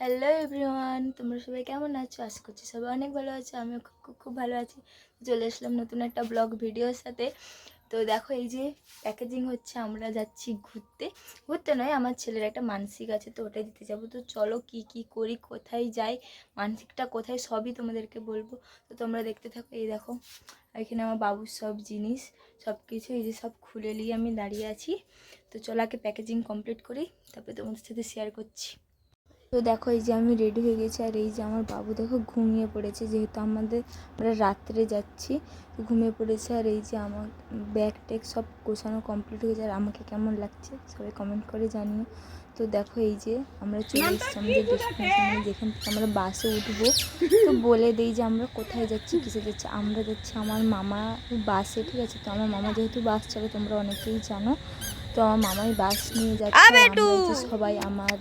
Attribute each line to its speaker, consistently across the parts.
Speaker 1: Hello everyone তোমরা সবাই কেমন আছো? আশা করছি সবাই অনেক ভালো আছো। খুব খুব খুব ভালো আছি। চলে আসলাম নতুন একটা ব্লগ ভিডিওর সাথে। তো দেখো, এই যে প্যাকেজিং হচ্ছে, আমরা যাচ্ছি ঘুরতে। ঘুরতে নয়, আমার ছেলের একটা মানসিক আছে, তো ওটাই দিতে যাব। তো চলো, কি কি করি, কোথায় যাই, মানসিকটা কোথায়, সবই তোমাদেরকে বলব। তো তোমরা দেখতে থাকো, এই দেখো, এখানে আমার বাবুর সব জিনিস সব কিছু এই যে সব খুলে নিয়ে আমি দাঁড়িয়ে আছি। তো চলো, আগে প্যাকেজিং কমপ্লিট করি, তারপরে তোমাদের সাথে শেয়ার করছি। তো দেখো এই যে আমি রেডি হয়ে গেছি আর এই যে আমার বাবু দেখো ঘুমিয়ে পড়েছে যেহেতু আমাদের আমরা রাত্রে যাচ্ছি ঘুমিয়ে পড়েছে আর এই যে আমার ব্যাগ ট্যাগ সব গোছানো কমপ্লিট হয়ে যায় আর আমাকে কেমন লাগছে সবাই কমেন্ট করে জানিও। তো দেখো এই যে আমরা চলে এসেছি আমাদের ডেস্টিনেশনে যেখান থেকে আমরা বাসে উঠবো। তো বলে দিই যে আমরা কোথায় যাচ্ছি কিসে যাচ্ছি? আমরা যাচ্ছি আমার মামা বাসে ঠিক আছে? তো আমার মামা যেহেতু বাস চলে তোমরা অনেকেই জানো। তো আমার মামাই বাস নিয়ে যাচ্ছে সবাই আমার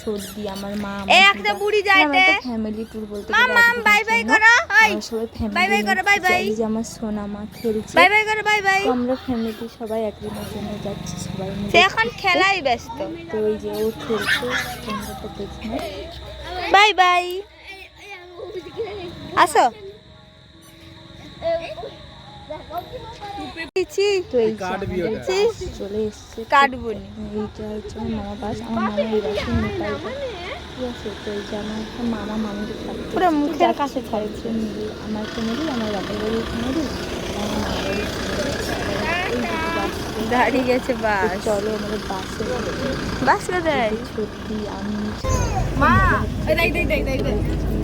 Speaker 1: ছোটদি আমার মা
Speaker 2: একটা বুড়ি যাইতে
Speaker 1: ফ্যামিলি ট্যুর বলতে
Speaker 2: মাম বাই বাই। করো হাই
Speaker 1: সবাই ফ্যামিলি
Speaker 2: বাই বাই করো, বাই বাই।
Speaker 1: এই যে আমার সোনা মা খেলছে
Speaker 2: বাই বাই করো বাই বাই
Speaker 1: আমরা ফ্যামিলি সবাই একদিনের জন্য যাচ্ছি সবাই
Speaker 2: সে
Speaker 1: মিলে
Speaker 2: এখন খেলাই ব্যস্ত
Speaker 1: তো এই যে ও খেলছে তোমরা তো দেখছ
Speaker 2: বাই বাই আসো
Speaker 1: তো এই চলে এসছে। এইটা হচ্ছে আমার মামা বাস আমার মামা এই বাসে ঠিক আছে তো এই যে আমার একটা মামা
Speaker 2: পুরো মুখের কাছে
Speaker 1: আমার ফ্যামিলি আমার বাপের বাড়ির ফ্যামিলি আমার মামার
Speaker 2: দাঁড়িয়ে গেছে বাস।
Speaker 1: চলো আমাদের বাসে
Speaker 2: বাস কোথায়?
Speaker 1: সত্যি আমি
Speaker 2: মা দেখ দেখ দেখ দেখ দেখ।
Speaker 1: আমি আমার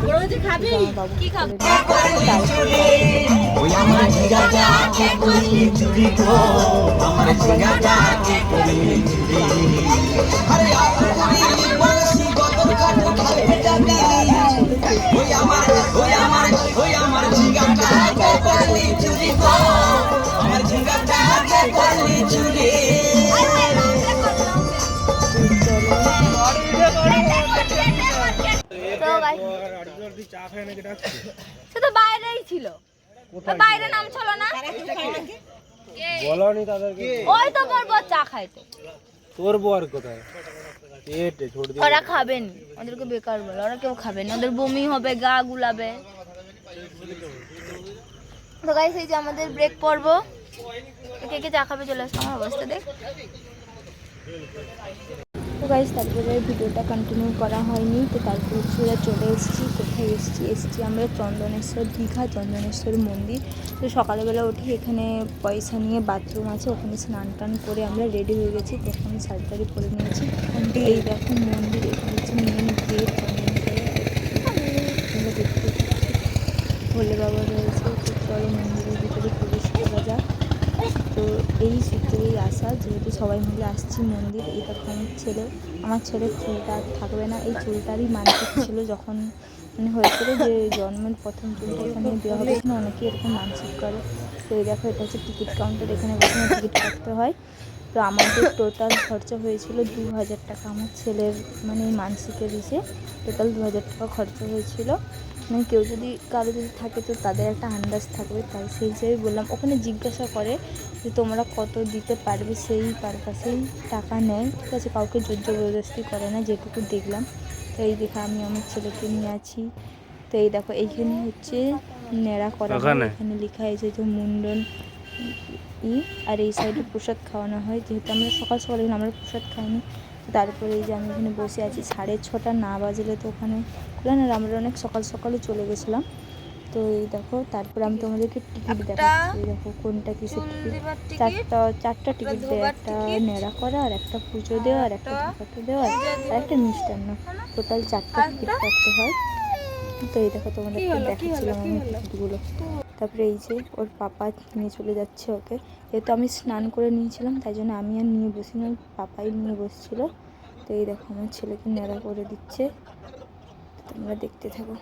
Speaker 1: আমার বাবু
Speaker 2: কি খাব?
Speaker 3: ওই আমার জিগাটাকে করি চুরি আমার ওই আমার ওই আমার জিগাটাকে
Speaker 2: সে তো বাইরেই ছিল। বাইরে নাম ছিল না।
Speaker 4: বলনি তাদেরকে।
Speaker 2: ওই তো বলব চা খাইতে
Speaker 4: তোর বর কোথায়? পেটে ছোট দিয়ে
Speaker 2: ওরা খাবেন। ওদেরকে বেকার বলে। ওরা কেউ খাবে না। ওদের বমি হবে গা গুলাবে। তো গাইস এই যে আমাদের ব্রেক পর্ব। কে কে চা খাবে চলে আসছে আমার অবস্থা দেখ।
Speaker 1: তো গাইজ তারপরে ভিডিওটা কন্টিনিউ করা হয়নি, তো তারপরে সোজা চলে এসেছি, কোথায় এসেছি? এসেছি আমরা চন্দনেশ্বর দীঘা, চন্দনেশ্বর মন্দির। তো সকালবেলা উঠে এখানে পয়সা নিয়ে বাথরুম আছে, ওখানে স্নান টান করে আমরা রেডি হয়ে গেছি তখন শাড়ি পরে নিয়েছি। এই দেখো মন্দির, এখানে হচ্ছে মেন গেট চন্দনেশ্বরের দেখতে ভোলে বাবা রয়েছে তো চলো মন্দিরের ভিতরে প্রবেশ করা যাক তো এই সূত্রেই আসা, যেহেতু সবাই মিলে আসছি মন্দির, এই আমার ছেলে, আমার ছেলের চুলটা আর থাকবে না। এই চুলটারই মানসিক ছিল যখন মানে হয়েছিল যে জন্মের প্রথম চুলটা এখানে দেওয়া হবে এখানে অনেকেই এরকম মানসিক করে। তো এই দেখো, এটা হচ্ছে টিকিট কাউন্টার এখানে প্রথমে টিকিট কাটতে হয়। তো আমাদের টোটাল খরচা হয়েছিল দু হাজার টাকা। আমার ছেলের মানে মানসিকের ইসে টোটাল দু হাজার টাকা খরচা হয়েছিল। মানে কেউ যদি কারও যদি থাকে তো তাদের একটা আন্দাজ থাকবে তাই সেই হিসেবে বললাম। ওখানে জিজ্ঞাসা করে যে তোমরা কত দিতে পারবে সেই পারপাসেই টাকা নেয়। ঠিক আছে কাউকে জোর জবরদস্তি করে না যেটুকু দেখলাম। তো এই দেখে আমি আমার ছেলেকে নিয়ে আছি। তো এই দেখো এইখানে হচ্ছে নেড়া করা এখানে লেখা হয়েছে যে মুন্ডন ই আর এই সাইডে প্রসাদ খাওয়ানো হয়। যেহেতু আমরা সকাল সকাল এখানে আমরা প্রসাদ খাইনি তারপরে এই যে আমি এখানে বসে আছি সাড়ে ছটা না বাজলে তো ওখানে খুলে না আমরা অনেক সকাল সকালে চলে গেছিলাম। তো এই দেখো তারপরে আমি তোমাদেরকে টিকিট দেখাচ্ছি। দেখো কোনটা কিসের টিকিট? চারটা চারটা টিকিট দেয় একটা নেড়া করা আর একটা পুজো দেওয়া আর একটা ঢাকাতে দেওয়া আর একটা মিষ্টান্ন। টোটাল চারটা টিকিট কাটতে হয়। তো এই দেখো তোমাদেরকে দেখাচ্ছিলাম আমি টিকিটগুলো। তারপরে এই যে ওর পাপা নিয়ে চলে যাচ্ছে ওকে। যেহেতু আমি স্নান করে নিয়েছিলাম তাই জন্য আমি আর নিয়ে বসিনি ওর পাপাই নিয়ে বসছিল। তো এই দেখো আমার ছেলেকে ন্যাড়া করে দিচ্ছে। তোমরা দেখতে থাকো।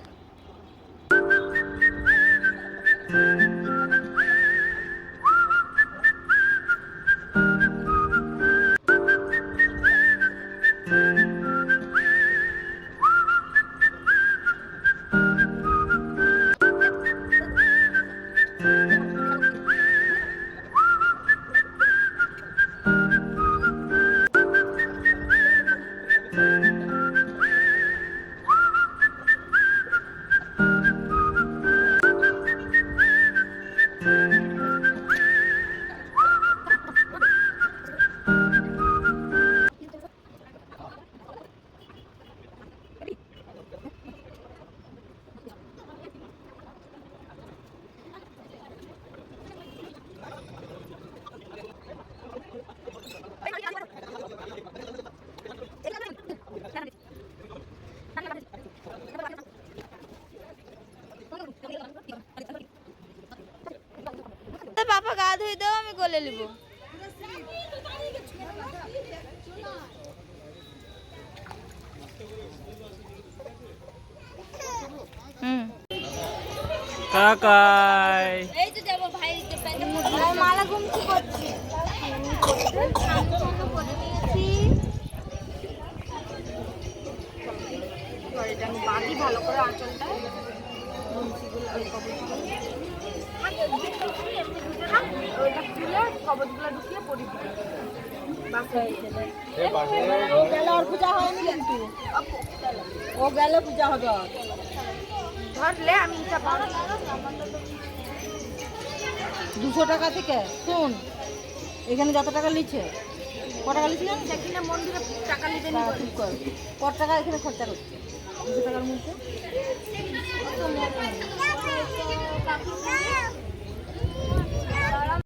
Speaker 2: পাপা গা ধুই দাও আমি কোলে নিব। হুম।
Speaker 4: কাকাই।
Speaker 2: এই তো যাব ভাই মালা গুমছি করছি? করে নিয়েছি আঁচলটা কবচগুলো ঢুকিয়ে
Speaker 5: ও গেলে পূজা হবে
Speaker 2: ধরলে আমি
Speaker 5: দুশো টাকা থেকে, শুন, এখানে যত টাকা লিছে? ক টাকা?
Speaker 2: সেখানে মন্দিরে টাকা নিতে
Speaker 5: তা ঠিক কর। কত টাকা এখানে খরচা করছে? দুশো টাকার মধ্যে
Speaker 1: মন্দির মন্দির তো তোমরা দেখতে পাচ্ছ আমি তিনজনে ঘুরবো তো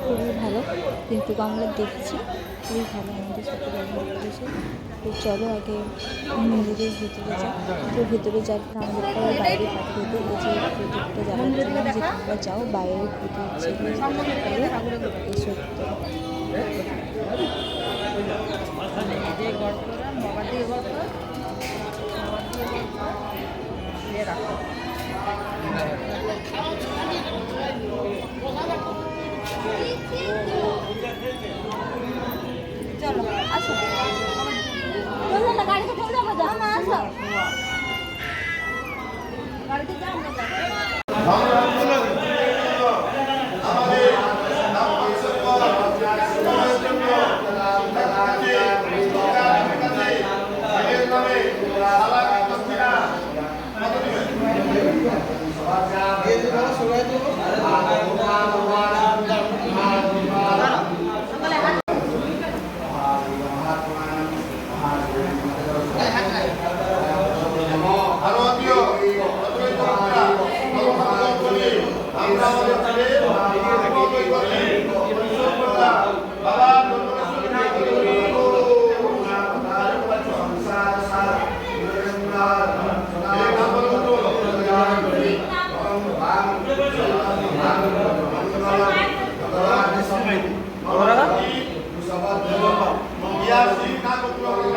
Speaker 1: খুবই ভালো কিন্তু আমরা দেখছি খুবই ভালো আমাদের সাথে ব্যবহার করেছে তো চলো আগে মন্দিরের ভিতরে যাই তো ভিতরে যাওয়ার পর আমাদেরকে বাইরে পাঠিয়ে দিই এই যে প্রদীপটা জন্য যে তোমরা যাও বাইরে প্রদীপ ছেড়ে
Speaker 5: রাখো
Speaker 2: চলো আসো বলল না গাড়িতে ফোন দেবো যাও না আসো গাড়িতে যাও না যাও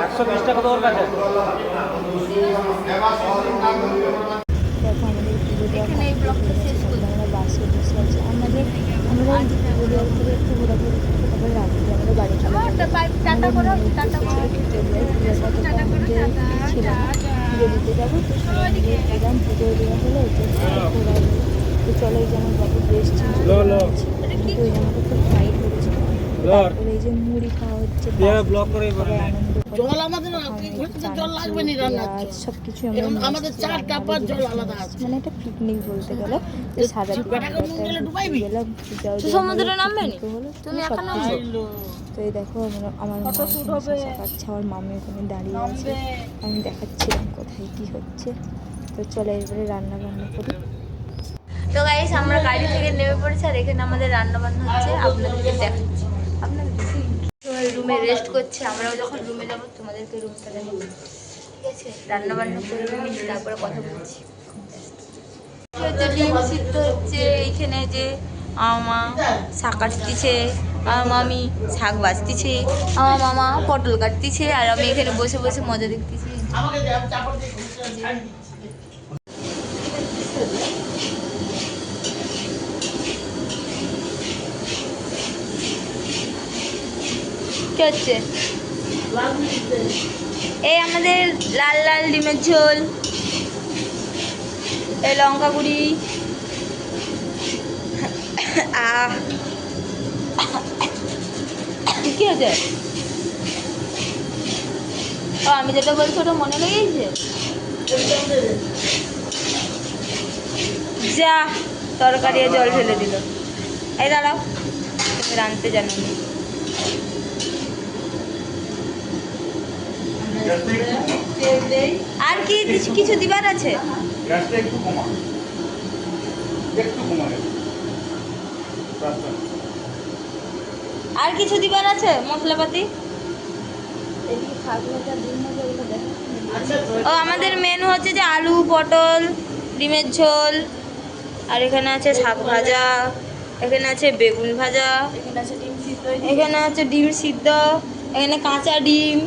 Speaker 4: একশো বিশ টাকা তোর কাছে
Speaker 1: দেখো আমাদের পুজো দেওয়া
Speaker 2: এখানে এই ব্লগটা শেষ
Speaker 1: বাড়ি চলে
Speaker 2: টাটা করো টাটা
Speaker 1: তো তো তো বাবু ড্রেস চেঞ্জ। জামাটা খুব টাইট হয়েছে
Speaker 4: লর
Speaker 1: তারপরে এই যে মুড়ি খাওয়া হচ্ছে
Speaker 5: জল আমাদের জল লাগবে নি
Speaker 1: সব কিছু
Speaker 5: আমাদের চার জল আলাদা আছে।
Speaker 1: মানে একটা পিকনিক বলতে গেলে
Speaker 2: সমুদ্রে নামবে? নি? তুমি নামবে?
Speaker 1: তো এই দেখো আমরা কাটছে আমার মামি ওখানে দাঁড়িয়ে আছে। আমি দেখাচ্ছিলাম কোথায় কি হচ্ছে। তো চলে এবারে রান্না বান্না করি।
Speaker 2: তো গাইস আমরা গাড়ি থেকে নেমে পড়েছি আর এখানে আমাদের রান্না বান্না হচ্ছে। আপনাদেরকে দেখাচ্ছি। আপনাদের রুমে রেস্ট করছে, আমরাও যখন রুমে যাব, তোমাদেরকে রুমটা দেখাবো। ঠিক আছে? রান্না বান্না করে নিচ্ছি তারপরে কথা বলছি। হচ্ছে হচ্ছে, এইখানে যে আমার মা শাক কাটতেছে, আমার মামি শাক বাজতেছে আমার মামা পটল কাটতেছে, আর আমি এখানে বসে বসে মজা দেখতেছি
Speaker 5: আমাকে দে, আমি চাপড় দিয়ে ঘুরতে
Speaker 2: কি হচ্ছে? এই আমাদের লাল লাল ডিমের ঝোল এই লঙ্কা গুঁড়ি কি হয়েছে? ও, আমি যেটা বলছি ওটা মনে লেগেছে? যা তরকারি জল ফেলে দিল। এই দাঁড়াও, তুমি রাঁধতে জানো না। আর কি কিছু দিবার আছে?
Speaker 6: গ্যাসটা একটু কমা। একটু কমা
Speaker 2: আর কিছু দিবার আছে মশলাপাতি? ও আমাদের মেনু হচ্ছে যে আলু পটল ডিমের ঝোল আর এখানে আছে শাক ভাজা এখানে আছে বেগুন ভাজা
Speaker 1: এখানে আছে ডিম সিদ্ধ।
Speaker 2: এখানে আছে ডিম সিদ্ধ এখানে কাঁচা ডিম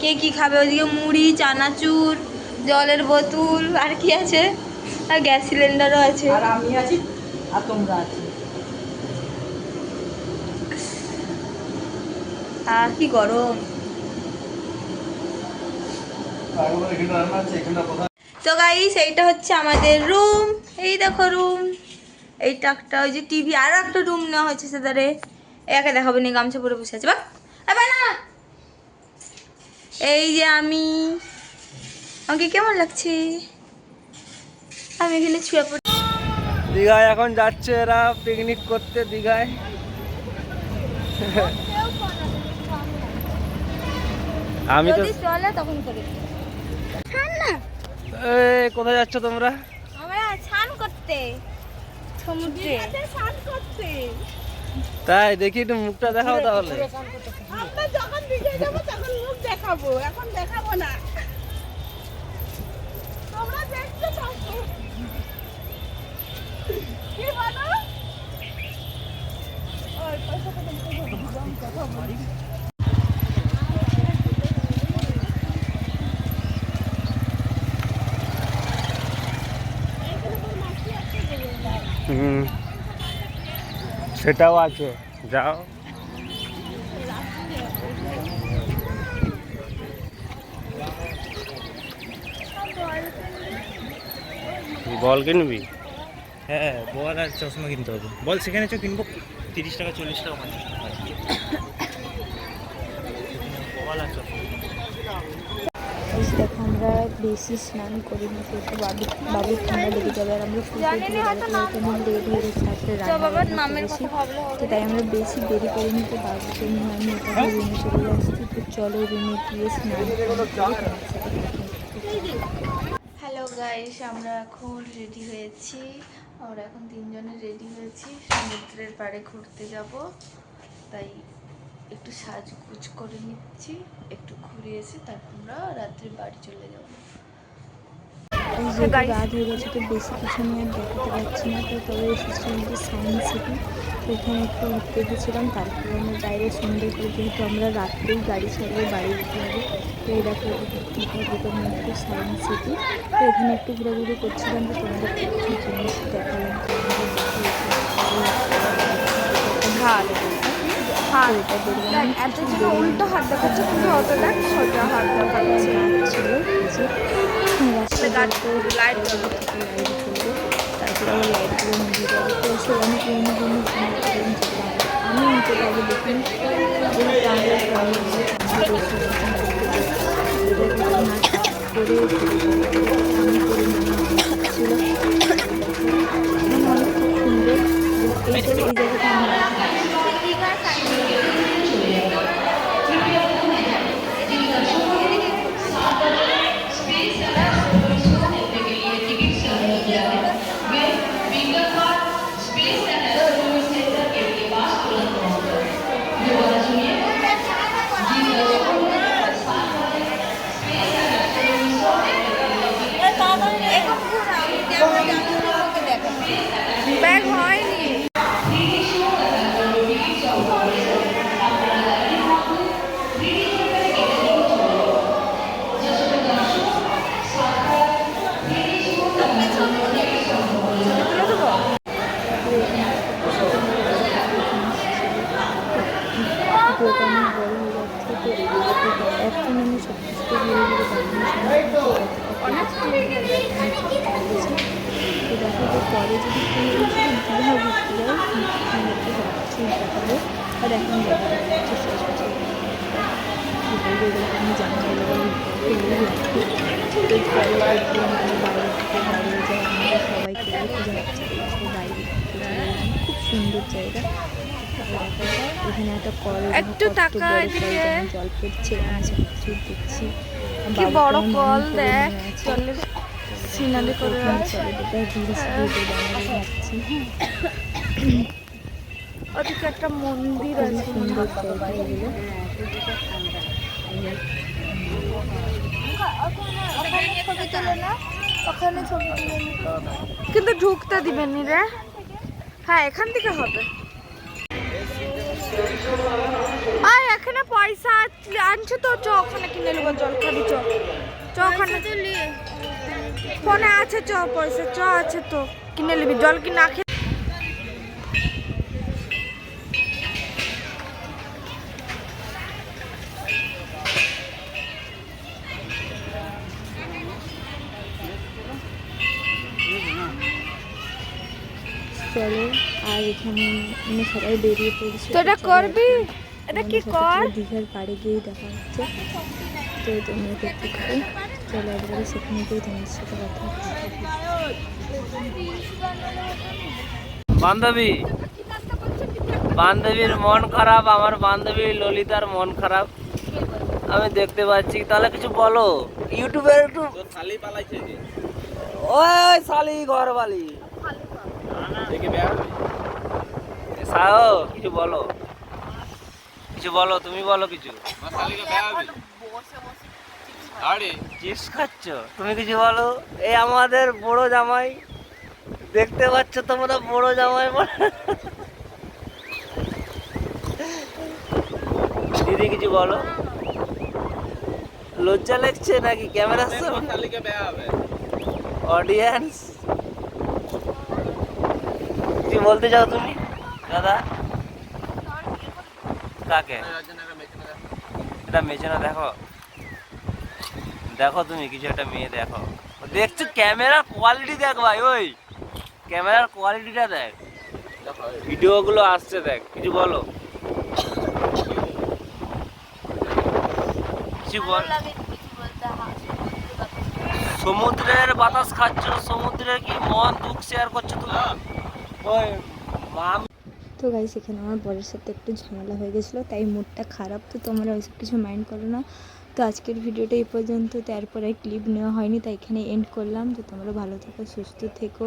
Speaker 2: কে কি খাবে? ওইদিকে মুড়ি চানাচুর জলের বোতল আর কি আছে? আর গ্যাস সিলিন্ডারও আছে।
Speaker 5: আর আমি আছি আর তোমরা আছি।
Speaker 2: আর কি গরম। তো গাইস এইটা হচ্ছে আমাদের রুম এই দেখো রুম এইটা একটা ওই যে টিভি আর একটা রুম নেওয়া হয়েছে সেদারে একে দেখাবো গামছা পরে বসে আছে। বা না এই যে আমি। আমাকে কেমন লাগছে? আমি এখানে শুয়ে পড়ি
Speaker 4: দীঘায় এখন যাচ্ছে এরা পিকনিক করতে দীঘায়। আমি তো
Speaker 2: চলে তখন করে।
Speaker 4: এই, কোথায় যাচ্ছ তোমরা?
Speaker 2: আমরা স্নান করতে। সমুদ্রে।
Speaker 5: স্নান করতে।
Speaker 4: তাই দেখি একটু মুখটা দেখাও তাহলে।
Speaker 5: আমরা যখন দিকে যাব তখন মুখ দেখাবো এখন দেখাবো না তোমরা দেখতে থাকো কি বলো ওই পয়সা কত
Speaker 4: হুম সেটাও আছে যাও। বল কিনবি?
Speaker 6: হ্যাঁ বল আর চশমা কিনতে হবে। বল সেখানে চ কিনবো? তিরিশ টাকা চল্লিশ টাকা পঞ্চাশ টাকা। বল আর চশমা।
Speaker 1: যে দেখো আমরা বেশি স্নান করিনি যেহেতু বাবু বাবুর ঠান্ডা লেগে যাবে আর আমরা ফুল লেট হয়ে গেছে তো তাই আমরা বেশি দেরি করিনি তো বাবুকে নিয়ে আমি এখানে রুমে চলে যাচ্ছি তো চলো রুমে গিয়ে স্নান করে।
Speaker 2: হ্যালো গাইস আমরা এখন রেডি হয়েছি। আমরা এখন তিনজনে রেডি হয়েছি। সমুদ্রের পাড়ে ঘুরতে যাব। তাই একটু সাজগুজ করে নিচ্ছি একটু ঘুরে এসে তারপর আমরা রাত্রে বাড়ি চলে যাব।
Speaker 1: রাত হয়ে গেছে তো বেশি কিছু নিয়ে দেখাতে পারছি না তো তবে এসেছি আমাদের সায়েন্স সিটি এখানে একটু ঘুরতে গেছিলাম তারপরে আমরা বাইরে সুন্দর করে যেহেতু আমরা রাত্রেই গাড়ি ছাড়বো বাড়ি যেতে হবে তো এই দেখো দীঘা দুটোর মধ্যে সায়েন্স সিটি তো এখানে একটু ঘোরাঘুরি করছিলাম তো তোমাদের কিছু জিনিস দেখালাম তো
Speaker 2: হাত এত যেন উল্টো হাত দেখাচ্ছে কিন্তু অতটা সোজা হাত দেখাচ্ছে। লাইট
Speaker 1: তারপরে আবার লাইটগুলো নিয়ে যাবে তো সে অনেক পুরোনো পুরোনো জিনিস ছিলেন যেগুলো আমি নিতে পারব দেখুন এই জায়গাটা
Speaker 2: ব্যাগ হয়নি।
Speaker 1: হয়ে এখন আমি সব কিছু তো দেখো পরে যদি দীঘা ঘুরতে যাই তোমাদেরকে দেখাবো আর এখন দেখা যাচ্ছে শেষ বছর আমি জানি সবাইকে। খুব সুন্দর জায়গা এখানে একটা কল
Speaker 2: একটু
Speaker 1: কল জল পড়ছে সব দেখছি
Speaker 2: কি বড় কল দেখ। জলের সিনারি করে
Speaker 1: যাচ্ছি
Speaker 2: ওদিকে একটা মন্দির আছে কিন্তু ঢুকতে দিবেন রে। হ্যাঁ এখান থেকে হবে। আর এখানে পয়সা আনছো তো? চ ওখানে কিনে নেব জল খাবি চ। চ ওখানে। ফোনে আছে চ পয়সা চ আছে তো। কিনে নিবি জল কি না
Speaker 1: মানে সবাই বেরিয়ে পড়েছে।
Speaker 2: তো এটা করবি? এটা কি কর?
Speaker 1: পুরো দীঘার পাড়ে গিয়েই দেখা হচ্ছে। তো তোমরা দেখতে চলো একবারে সেখানে গিয়ে তোমাদের সাথে কথা
Speaker 4: বান্ধবী বান্ধবীর মন খারাপ আমার বান্ধবী ললিতার মন খারাপ। আমি দেখতে পাচ্ছি। তাহলে কিছু বলো। ইউটিউবে একটু ওই শালি ঘর বালি সাও কিছু বলো। কিছু বলো তুমি বলো কিছু। চিপস খাচ্ছ? তুমি কিছু বলো। এই আমাদের বড় জামাই। দেখতে পাচ্ছ তোমরা বড় জামাই। দিদি কিছু বলো। লজ্জা লাগছে নাকি ক্যামেরার সামনে? অডিয়েন্স কি বলতে চাও তুমি? দাদা? কাকে? এটা মেচে না দেখো। দেখো তুমি কিছু একটা মেয়ে দেখো। দেখছ ক্যামেরার কোয়ালিটি দেখ ভাই ওই। ক্যামেরার কোয়ালিটিটা দেখ। ভিডিওগুলো আসছে দেখ কিছু বলো। কিছু বল। সমুদ্রের বাতাস খাচ্ছ সমুদ্রের কি মন দুঃখ শেয়ার করছ তুমি? ওই মাম
Speaker 1: তো গাইস সেখানে আমার বরের সাথে একটু ঝামেলা হয়ে গেছিল, তাই মুডটা খারাপ, তো তোমরা ওইসব কিছু মাইন্ড করো না। তো আজকের ভিডিওটা এই পর্যন্ত তারপরে ক্লিপ নেওয়া হয়নি, তাই এখানে এন্ড করলাম। তো তোমরা ভালো থেকো, সুস্থ থেকো।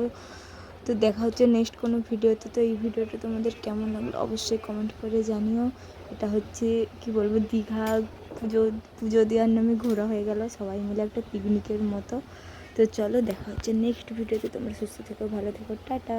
Speaker 1: তো দেখা হচ্ছে নেক্সট কোনো ভিডিওতে তো এই ভিডিওটা তোমাদের কেমন লাগল অবশ্যই কমেন্ট করে জানিও। এটা হচ্ছে, কি বলব, দীঘা পুজো পুজো দেওয়ার নামে ঘোরা হয়ে গেল, সবাই মিলে একটা পিকনিকের মতো। তো চলো, দেখা হচ্ছে নেক্সট ভিডিওতে তোমরা সুস্থ থেকো, ভালো থেকো, টাটা।